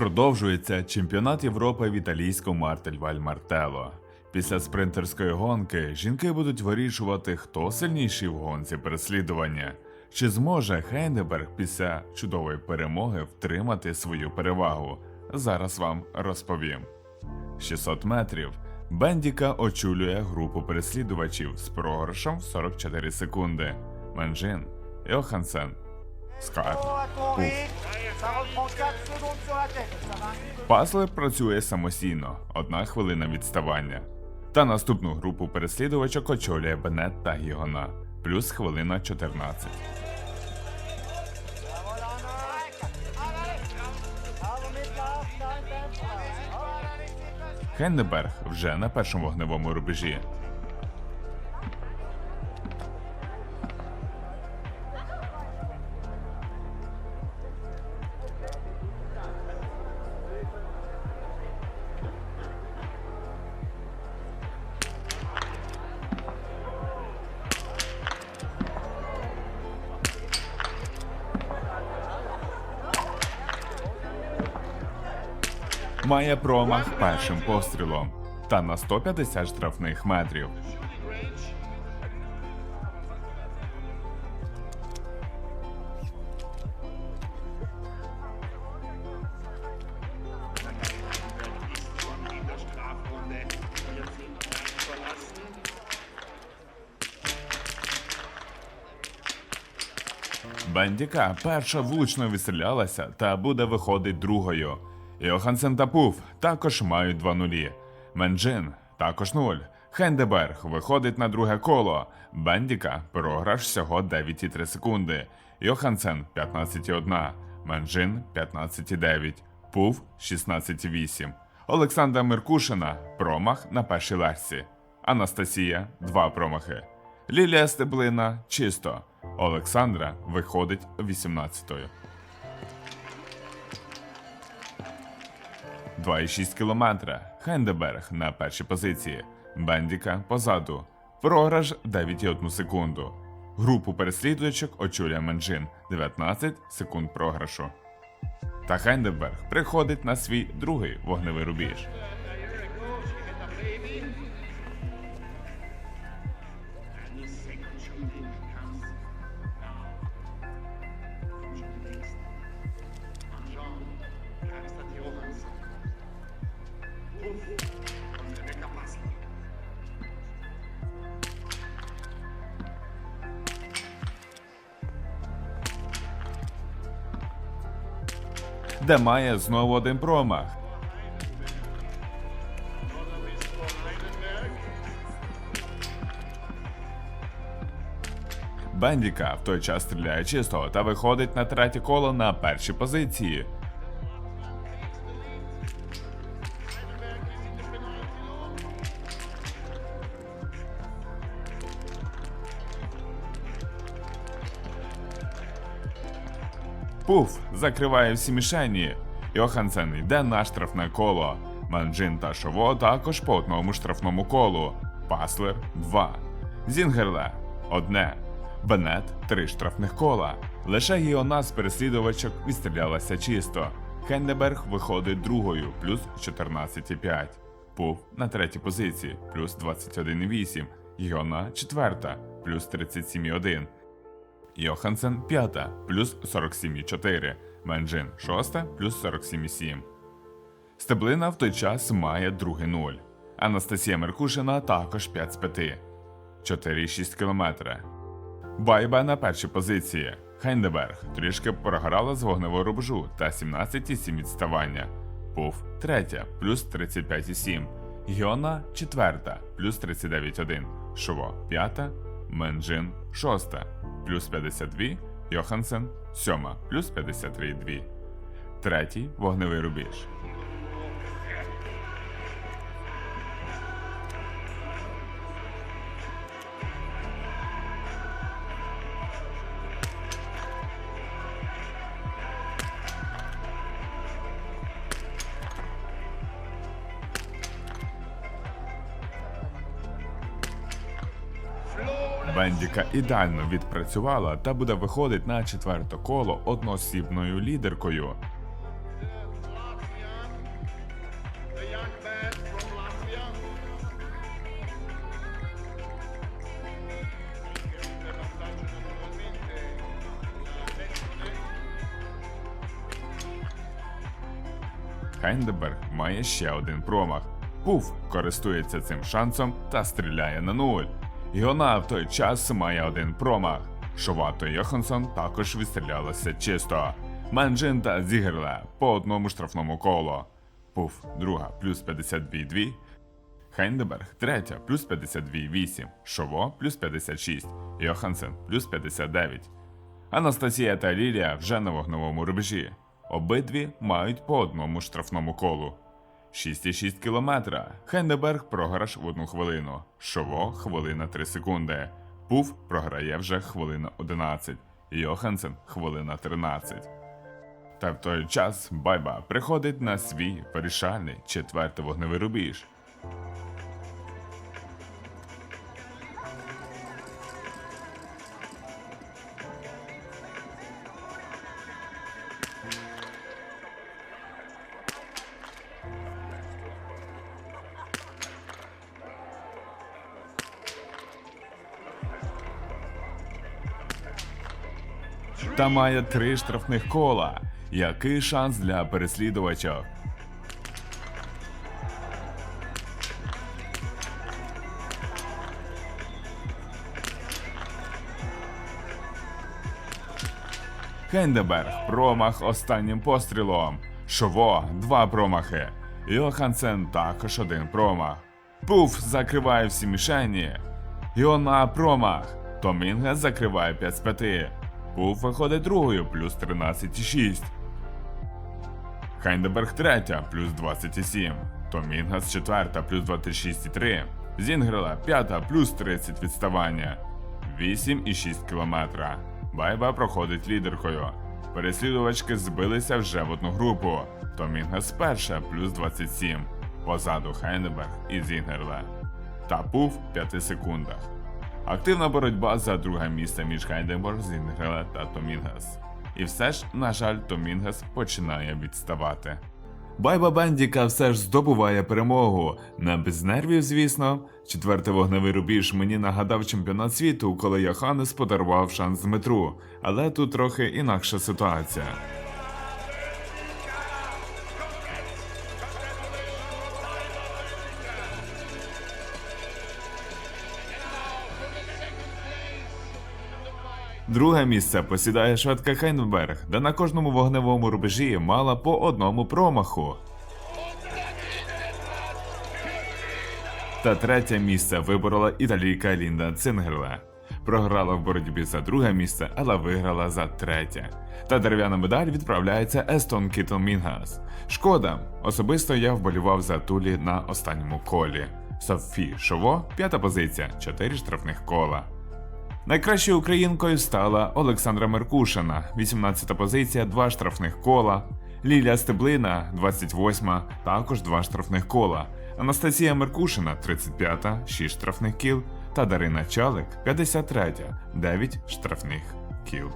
Продовжується чемпіонат Європи в італійському Мартель Валь Мартело. Після спринтерської гонки жінки будуть вирішувати, хто сильніший в гонці переслідування. Чи зможе Хейндеберг після чудової перемоги втримати свою перевагу? Зараз вам розповім. 600 метрів. Бендіка очолює групу переслідувачів з програшем в 44 секунди. Менжин, Йохансен, Скар. Ça reprend 4 secondes sur la tête, ça va Паслер працює самостійно, одна хвилина відставання. Та наступну групу переслідувачок очолює Бенет та Гігона, плюс хвилина 14. Хендеберг вже на першому вогневому рубежі. Має промах першим пострілом та на 150 штрафних метрів. Бендіка перша влучно відстрілялася та буде виходить другою. Йохансен та Пуф також мають два нулі. Менджин також нуль. Хендеберг виходить на друге коло. Бендіка програш всього 9,3 секунди. Йохансен 15,1. Менджин 15,9. Пуф 16,8. Олександра Меркушина промах на першій лерсі. Анастасія два промахи. Лілія Стеблина чисто. Олександра виходить 18-ю. 2,6 кілометра. Хендеберг на першій позиції. Бендіка позаду. Програш 9,1 секунду. Групу переслідувачок очолює Менджин 19 секунд програшу. Та Хендеберг приходить на свій другий вогневий рубіж. Де має знову один промах. Бендіка в той час стріляє чисто та виходить на третє коло на першій позиції. Пуф закриває всі мішені. Йохансен йде на штрафне коло. Манджин та Шово також по одному штрафному колу. Паслер 2. Зінгерле 1. Бенет 3 штрафних кола. Лише Гіона з переслідувачок відстрілялася чисто. Хендеберг виходить другою, плюс 14,5. Пуф на третій позиції, плюс 21,8. Гіона четверта, плюс 37,1. Йохансен 5, плюс 47,4. Менджин 6, плюс 47,7. Стеблина в той час має другий нуль. Анастасія Меркушина також 5 з 5. 4,6 км. Байба на першій позиції. Хейндеберг трішки програла з вогневого рубежу та 17,7 відставання. Пуф третя, плюс 35,7. Гіона четверта, плюс 39,1. Шово п'ята. Менджин шоста, плюс 52. Йохансен сьома, плюс 53,2. Третій вогневий рубіж. Вендіка ідеально відпрацювала та буде виходить на четверте коло одноосібною лідеркою. Хендеберг має ще один промах. Пуф користується цим шансом та стріляє на нуль. Іона в той час має один промах. Шова та Йоханссон також відстрілялися чисто. Манджин та Зігерле по одному штрафному колу. Пуф, друга плюс 52,2. Хайндеберг третя плюс 52,8. Шово плюс 56. Йохансен плюс 59. Анастасія та Лілія вже на вогневому рубежі. Обидві мають по одному штрафному колу. 6,6 кілометра. Хендеберг програш в одну хвилину. Шово хвилина 3 секунди. Пуф програє вже хвилина 11. Йохансен хвилина 13. Та в той час Байба приходить на свій вирішальний четвертий вогневий рубіж. Та має три штрафних кола. Який шанс для переслідувача? Хендеберг промах останнім пострілом. Шово два промахи. Йохансен також один промах. Пуф закриває всі мішені. Йона промах. Томінгес закриває 5 з 5. Пуф виходить другою, плюс 13,6. Хайндеберг третя, плюс 27. Томінгас четверта, плюс 26,3. Зінгрела п'ята, плюс 30 відставання. 8,6 кілометра. Байба проходить лідеркою. Переслідувачки збилися вже в одну групу. Томінгас перша, плюс 27. Позаду Хайндеберг і Зінгерле. Та Пуф в 5 секундах. Активна боротьба за друге місце між Хайденборг, Зінгреле та Томінгас. І все ж, на жаль, Томінгас починає відставати. Байба Бендіка все ж здобуває перемогу. Не без нервів, звісно. Четвертий вогневий рубіж мені нагадав чемпіонат світу, коли Йоханнес подарував шанс Дмитру. Але тут трохи інакша ситуація. Друге місце посідає шведка Хайнберг, де на кожному вогневому рубежі мала по одному промаху. Та третє місце виборола італійка Лінда Цингерле. Програла в боротьбі за друге місце, але виграла за третє. Та дерев'яна медаль відправляється Естон Кітл Мінгас. Шкода, особисто я вболівав за Тулі на останньому колі. Софі Шово, п'ята позиція, чотири штрафних кола. Найкращою українкою стала Олександра Меркушина, 18 позиція, 2 штрафних кола. Лілія Стеблина, 28, також 2 штрафних кола. Анастасія Меркушина, 35, 6 штрафних кіл. Та Дарина Чалик, 53, 9 штрафних кіл.